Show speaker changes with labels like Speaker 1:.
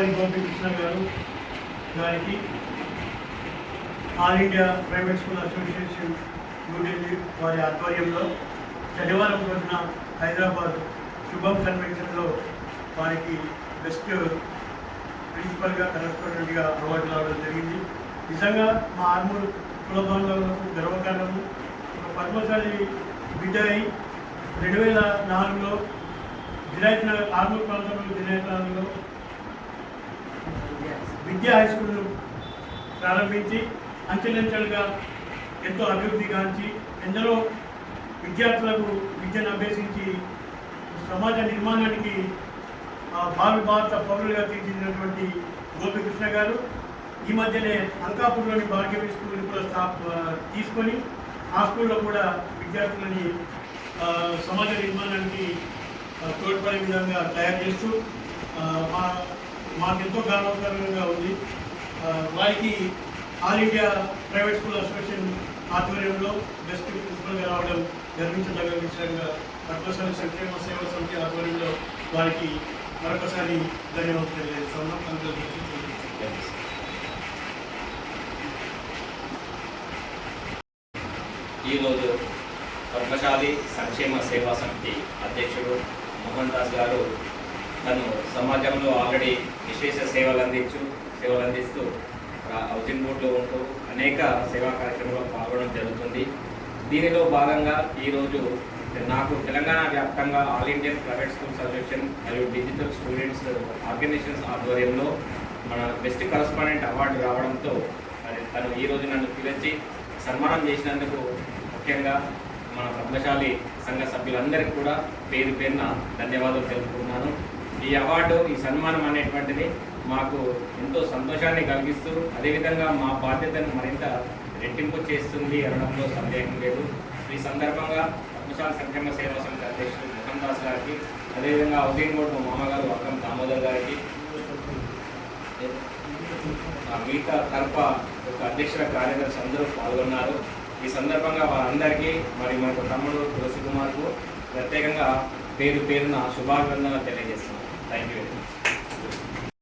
Speaker 1: తిరుపతి గోపికృష్ణ గారు గారికి all India private school association New Delhi వారి ఆధ్వర్యంలో శనివారం రోజున హైదరాబాద్ శుభం కన్వెన్షన్లో వారికి బెస్ట్ ప్రిన్సిపల్గా కరెస్పాండెంట్గా అవార్డు రావడం జరిగింది. నిజంగా మా ఆర్మూర్ కుల బాంధవులకు గర్వకారణము. ఒక పద్మశాలి బిడ్డ అయి రెండు వేల నాలుగులో వినాయక్ నగర్ ఆర్మూర్ ప్రాంతంలో వినాయక్ నగర్లో విద్యా హై స్కూల్ను ప్రారంభించి అంచెలంచెలుగా ఎంతో అభివృద్ధి గాంచి ఎందరో విద్యార్థులకు విద్యను అభ్యసించి సమాజ నిర్మాణానికి భావి భారత పౌరులుగా తీర్చిదిద్దినటువంటి గోపికృష్ణ గారు ఈ మధ్యనే అంకాపూర్లోని భార్గవి స్కూల్ని కూడా స్థాప తీసుకొని ఆ స్కూల్లో కూడా విద్యార్థులని సమాజ నిర్మాణానికి తోడ్పడే విధంగా తయారు చేస్తూ మా మాకెంతో గౌరవకరంగా ఉంది. వారికి all India private school association ఆధ్వర్యంలో బెస్ట్ ప్రిన్సిపల్గా రావడం గర్వించదగ్గ విషయంగా మరొకసారి సంక్షేమ సేవా సమితి ఆధ్వర్యంలో వారికి మరొకసారి ధన్యవాదాలు తెలియజేస్తున్నాం. అందరికీ
Speaker 2: ఈరోజు పద్మశాలి సంక్షేమ సేవా సమితి అధ్యక్షుడు మోహన్ దాస్ గారు తను సమాజంలో ఆల్రెడీ విశేష సేవలు అందించు సేవలు అందిస్తూ హౌసింగ్ బోర్డులో ఉంటూ అనేక సేవా కార్యక్రమాల్లో పాల్గొనడం జరుగుతుంది. దీనిలో భాగంగా ఈరోజు నాకు తెలంగాణ వ్యాప్తంగా all Indian private schools association మరియు డిజిటల్ స్టూడెంట్స్ ఆర్గనైజేషన్స్ ఆధ్వర్యంలో మన బెస్ట్ కరస్పాండెంట్ అవార్డు రావడంతో మరి తను ఈరోజు నన్ను పిలిచి సన్మానం చేసినందుకు ముఖ్యంగా మన పద్మశాలి సంఘ సభ్యులందరికీ కూడా పేరు పేరున ధన్యవాదాలు తెలుపుకున్నాను ఈ అవార్డు ఈ సన్మానం అనేటువంటిది మాకు ఎంతో సంతోషాన్ని కలిగిస్తూ అదేవిధంగా మా బాధ్యతను మరింత రెట్టింపు చేస్తుంది అనడంలో సందేహం లేదు. ఈ సందర్భంగా పద్మశాల సంక్షేమ సేవా సమితి అధ్యక్షుడు మోహన్ దాస్ గారికి అదేవిధంగా హౌసింగ్ బోర్డు మా మామగారు అక్కం దామోదర్ గారికి ఆ మిగతా తరఫ ఒక అధ్యక్షుల కార్యదర్శి అందరూ పాల్గొన్నారు. ఈ సందర్భంగా వారందరికీ మరి మనకు తమ్ముడు తులసి కుమార్కు ప్రత్యేకంగా పేరు పేరున శుభాభివందనలు తెలియజేస్తున్నాను താങ്ക് യു